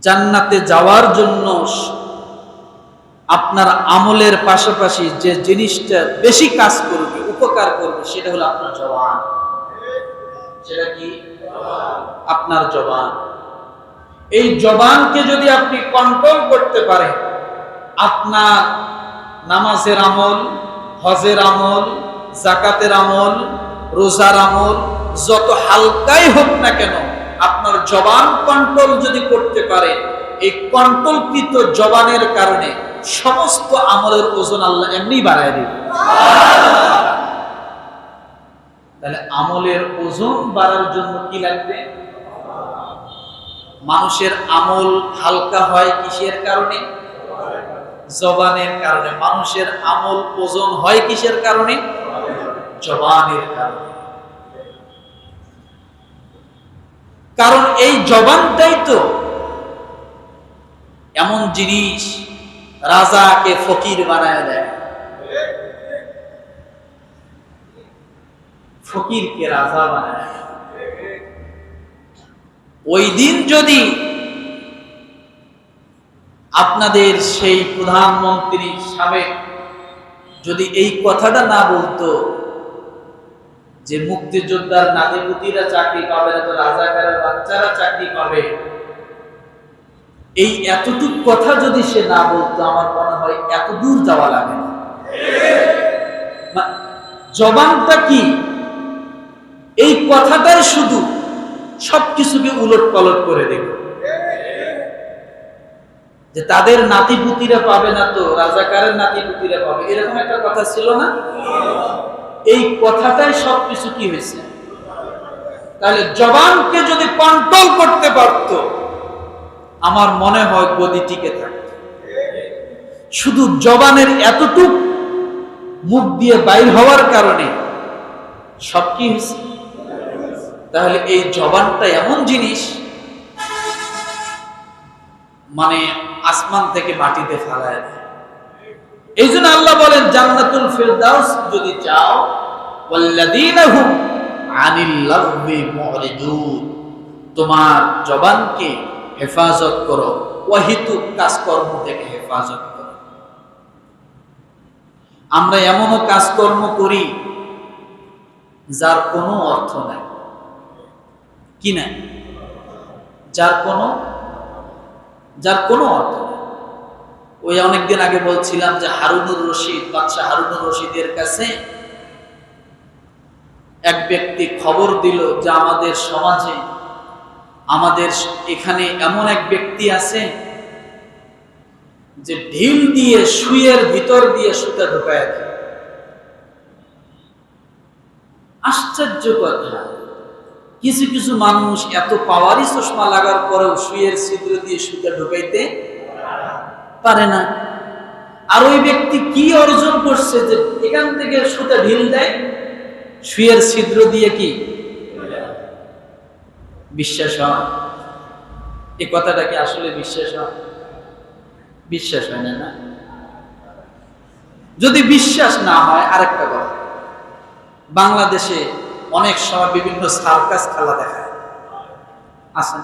জান্নাতে যাওয়ার জন্য আপনার আমলের পাশাপাশি যে জিনিসটা বেশি কাজ করবে, উপকার করবে, সেটা হলো আপনার জবান। সেটা কি? আপনার জবান। এই জবানকে যদি আপনি কন্ট্রোল করতে পারেন, আপনার নামাজের আমল, হজের আমল, জাকাতের আমল, রোজার আমল, যত হালকাই হোক না কেন আপনার জবান কন্ট্রোল যদি করতে পারে, এই কন্ট্রোলকৃত জবানের কারণে সমস্ত আমলের ওজন আল্লাহ এমনি বাড়ায় দেবে। তাহলে আমলের ওজন বাড়ার জন্য কি লাগবে? মানুষের আমল হালকা হয় কিসের কারণে? জবানের কারণে। মানুষের আমল ওজন হয় কিসের কারণে? জবানের কারণে। কারণ এই জবানটাই তো এমন জিনিস রাজাকে ফকির বানায় দেয় ফকিরকে রাজা বানায়। ওই দিন যদি আপনাদের সেই প্রধানমন্ত্রী সাবেক যদি এই কথাটা না বলতো যে মুক্তিযোদ্ধার নাতিপুতিরা চাকরি পাবে না, তো রাজাকারের বাচ্চারা চাকরি পাবে। এই এতটুক কথা যদি সে না বলতো, আমার মনে হয় এত দূর যাওয়া লাগে না। জবানটা কি? এই কথাটাই শুধু সবকিছুকে উলট পালট করে দেবে যে তাদের নাতিপুতিরা পাবে না তো, রাজাকারের নাতিপুতিরা পাবে। এরকম একটা কথা ছিল না? এই কথাটাই সবকিছু কি হয়েছে? তাহলে জবানকে যদি কন্ট্রোল করতে পারত, আমার মনে হয় গদি টিকে থাকত। শুধু জবানের এতটুক মুখ দিয়ে বাইর হওয়ার কারণে সব কি হয়েছে? তাহলে এই জবানটা এমন জিনিস মানে আসমান থেকে মাটিতে ফেলায় দেয়। এই জন্য আল্লাহ বলেন, জান্নাতুল ফিরদাউস যদি চাও তোমার জবানকে হেফাজত করো ওয়াহিতুক কাজকর্ম থেকে হেফাজত করো। আমরা এমনও কাজকর্ম করি যার কোনো অর্থ নাই। কি নাই? যার কোনো যার কোনো অর্থ নেই। ওই অনেকদিন আগে বলছিলাম যে হারুনুর রশিদ, বাদশাহ হারুনুর রশিদের কাছে এক ব্যক্তি খবর দিল যে আমাদের সমাজে, আমাদের এখানে এমন এক ব্যক্তি আছে যে ঢিল দিয়ে সুয়ের ভিতর দিয়ে সুতা ঢুকায় আশ্চর্য কথা। কিছু কিছু মানুষ এত পাওয়ারই চশমা লাগার পরেও সুয়ের ছিদ্র দিয়ে সুতা ঢুকাইতে পারে না। আর ওই ব্যক্তি কি অর্জন করছে যে এখান থেকে সুতা ঢিল দেয়? সুয়ের ছিদ্র দিয়ে কি? বিশ্বাস হয়? এই কথাটা কি আসলে বিশ্বাস হয়? বিশ্বাস হয় না না? যদি বিশ্বাস না হয়, আরেকটা কথা। বাংলাদেশে অনেক সময় বিভিন্ন সার্কাস খেলা দেখায়। আসেন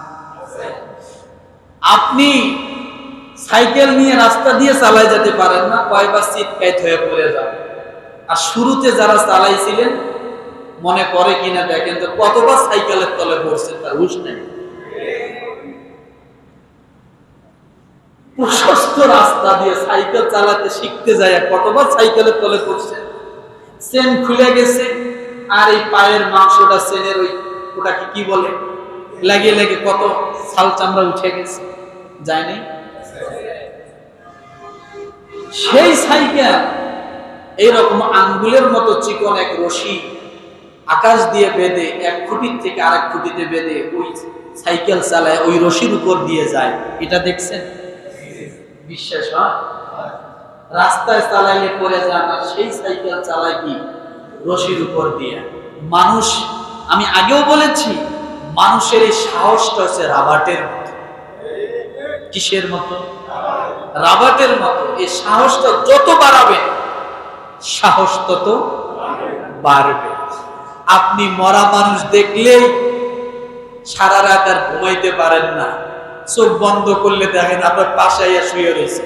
আপনি সাইকেল নিয়ে রাস্তা দিয়ে চালাই যেতে পারেন না কয়বার সিট কাইত হয়ে পড়ে যান। আর শুরুতে যারা চালাইছিলেন, মনে পড়ে কিনা দেখেন তো, কতবার সাইকেলের তলে পড়ছে তার হুশ নেই। প্রশস্ত রাস্তা দিয়ে সাইকেল চালাতে শিখতে যায়, কতবার সাইকেলের তলে পড়ছে। চেন খুলে গেছে, আর এই পায়ের মাংসটা, চেনের ওই ওটাকে কি বলে? লাগিয়ে লেগে কত ছাল চামড়া উঠে গেছে। যায় নাই সেই সাইকেল এইরকম আঙ্গুলের মতো চিকন এক রশি আকাশ দিয়ে বেঁধে, এক খুঁটির থেকে আরেক খুঁটিতে বেঁধে ওই সাইকেল চালায়, ওই রশির উপর দিয়ে যায়। এটা দেখছেন? বিশ্বাস হয়? রাস্তায় চালাইলে পরে যান আর সেই সাইকেল চালায় কি? রশির উপর দিয়ে। মানুষ, আমি আগেও বলেছি, মানুষের এই সাহসটা হচ্ছে রাবাটের মতো। কিসের মতো? রাবাতের মতো। এই সাহসটা যত বাড়াবে, সাহস তত বাড়বে। আপনি মরা মানুষ দেখলেই সারা রাত আর ঘুমাইতে পারেন না। চোখ বন্ধ করলে দেখেন আপনার পাশে আইয়া শুয়ে রয়েছে।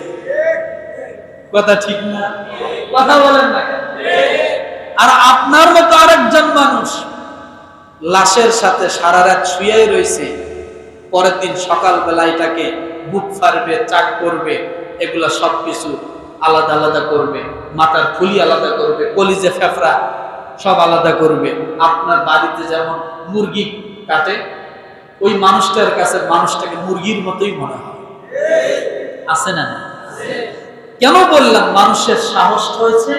কথা ঠিক না? কথা বলেন না আর আপনার মতো আরেকজন মানুষ লাশের সাথে সারা রাত শুয়েই রয়েছে। পরের দিন সকালবেলা এটাকে বুক ফারবে, চাক করবে, এগুলা সবকিছু আলাদা আলাদা করবে, মাথার খুলি আলাদা করবে, কলিজে ফেফড়া সব আলাদা করবে আপনার বাড়িতে যেমন মুরগি কাটে, ওই মানুষটার কাছে মানুষটাকে মুরগির মতোই মনে হয় আছে না? কেন বললাম মানুষের সাহস হয়েছে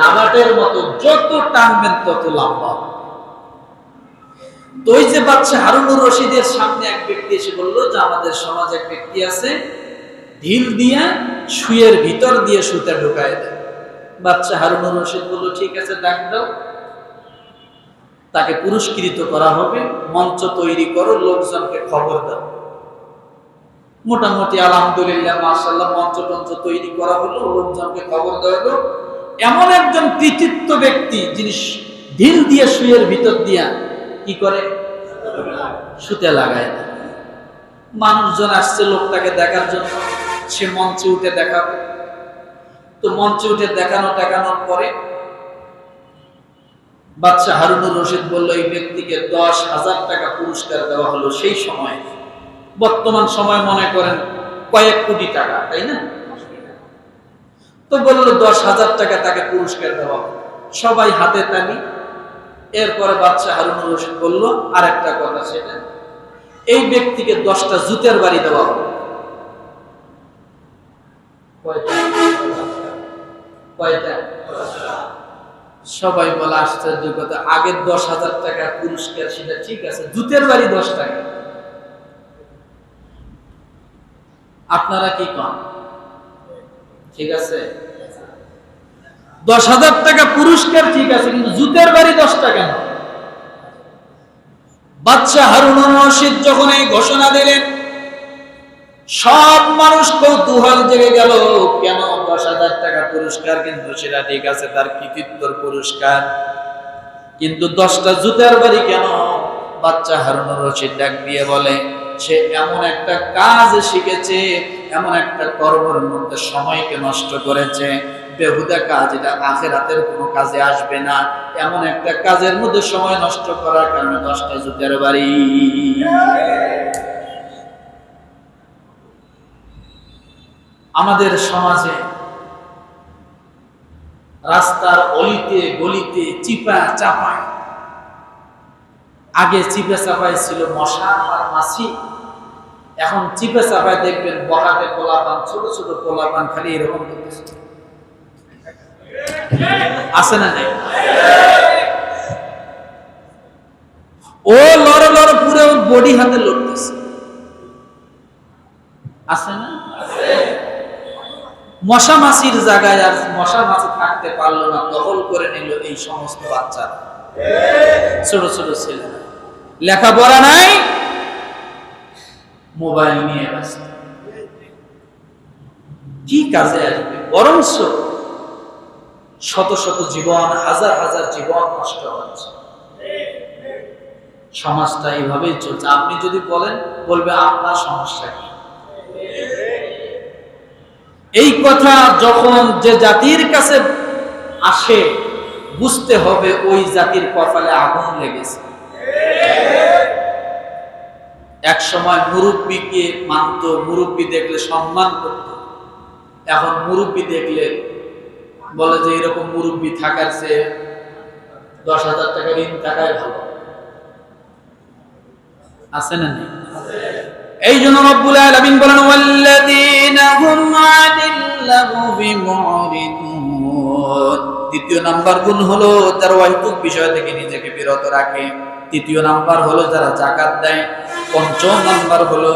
লাগাটের মতো যত টানবেন তত হবে। তো ওই যে বাচ্চা হারুনুর রশিদের সামনে এক ব্যক্তি এসে বলল, যে আমাদের সমাজে এক ব্যক্তি আছে, ঢিল দিয়ে শুয়ের ভিতর দিয়ে সুতা ঢুকায় দেয়। বাচ্চা হারুনুর রশিদ বলল, ঠিক আছে, ডাক দাও। তাকে পুরস্কৃত করা হবে, মঞ্চ তৈরি করো, লোকজনকে খবর দাও। মোটামুটি আলহামদুলিল্লাহ মার্শাল্লাহ মঞ্চ টঞ্চ তৈরি করা হলো, লোকজনকে খবর দেওয়া হলো। এমন একজন কৃতিত্ব ব্যক্তি, যিনি ঢিল দিয়ে শুয়ের ভিতর দিয়া কি করে? সুতে লাগায়। মানুষজন আসছে লোকটাকে দেখার জন্য। সে মঞ্চে উঠে দেখাবে তো মঞ্চে উঠে দেখানো দেখানোর পরে বাচ্চা হারুনুর রশিদ বলল, এই ব্যক্তিকে দশ হাজার টাকা পুরস্কার দেওয়া হলো সেই সময়। বর্তমান সময় মনে করেন কয়েক কোটি টাকা, তাই না? তো বলল, দশ হাজার টাকা তাকে পুরস্কার দেওয়া। সবাই হাতে তালি এরপরে বাচ্চা হারুনুর রশিদ বলল আর একটা কথা সেটা। এই ব্যক্তিকে দশটা জুতের বাড়ি দেওয়া? কয়টা? সবাই বলে, আশ্চর্য কথা আগের দশ হাজার টাকা পুরস্কার, সেটা ঠিক আছে, জুতের বাড়ি দশ টাকা। আপনারা কি কন? ঠিক আছে? দশ হাজার টাকা পুরস্কার ঠিক আছে, কিন্তু জুতের বাড়ি দশ টাকা না। বাচ্চা হারুনুর রশিদ যখন এই ঘোষণা দিলেন, সব মানুষ কৌতূহল জেগে গেল, কেন দশ হাজার টাকা পুরস্কার? কিন্তু সেটা ঠিক আছে, তার কৃতিত্বর পুরস্কার। কিন্তু দশটা জুতার বাড়ি কেন? বাচ্চা হারুনুর রশিদ ডাক দিয়ে বলে, সে এমন একটা কাজ শিখেছে, এমন একটা কর্মের মধ্যে সময়কে নষ্ট করেছে বেহুদা কাজ, এটা আখেরাতের কোনো কাজে আসবে না। এমন একটা কাজের মধ্যে সময় নষ্ট করার কারণে দশটা জুতের বাড়ি। আমাদের সমাজে রাস্তার অলিতে, গলিতে চিপা চাপায়। আগে চিপে চাপায় ছিল মশা আর মাছি। এখন চিপে চাপায় দেখবেন বহাতে পোলাপান ছোট ছোট পোলাপান খালি এরকম করতেছে। আছে না নাই? ও লড় লড় পুরো বডি হাতে লড়তেছে। আছে না? মশা মাছির জায়গায় আর মশা মাছি থাকতে পারল না, দখল করে নিল এই সমস্ত বাচ্চা ছোট ছোট ছেলেরা। লেখাপড়া নাই, মোবাইল নিয়ে ব্যস্ত। কি কাজে আসবে? বরঞ্চ শত শত জীবন, হাজার হাজার জীবন নষ্ট হচ্ছে। সমাজটা এইভাবেই চলছে। আপনি যদি বলেন, বলবে, আপনার সমস্যা কি? এই কথা যখন যে জাতির কাছে আসে, বুঝতে হবে ওই জাতির কপালে আগুন লেগেছে। এক সময় মুরব্বীকে মানত, মুরব্বী দেখলে সম্মান করত। এখন মুরব্বী দেখলে বলে যে এরকম মুরব্বী থাকার চেয়ে দশ হাজার টাকা ঋণ থাকাই ভালো। আছে না নেই? এই জন্য রব্বুল আলামিন বলেন, ওয়াল্লাযীনা হুম দ্বিতীয় নাম্বার গুণ হলো তার ওয়াহিদুক বিষয় থেকে নিজেকে বিরত রাখে। তৃতীয় নাম্বার হলো যারা জাকাত দেয়। পঞ্চম নাম্বার হলো,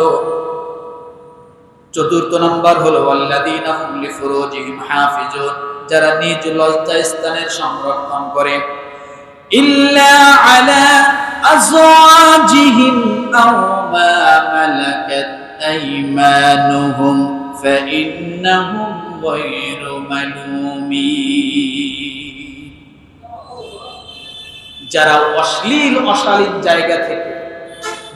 চতুর্থ নাম্বার হলো, ওয়াল্লাযীনা হুম লিফুরুজিহিম হাফিজুন। যারা নিজ লজ্জা স্থানের সংরক্ষণ করে। যারা অশ্লীল, অশালীন জায়গা থেকে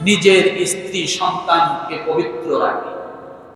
নিজের স্ত্রী সন্তানকে পবিত্র রাখে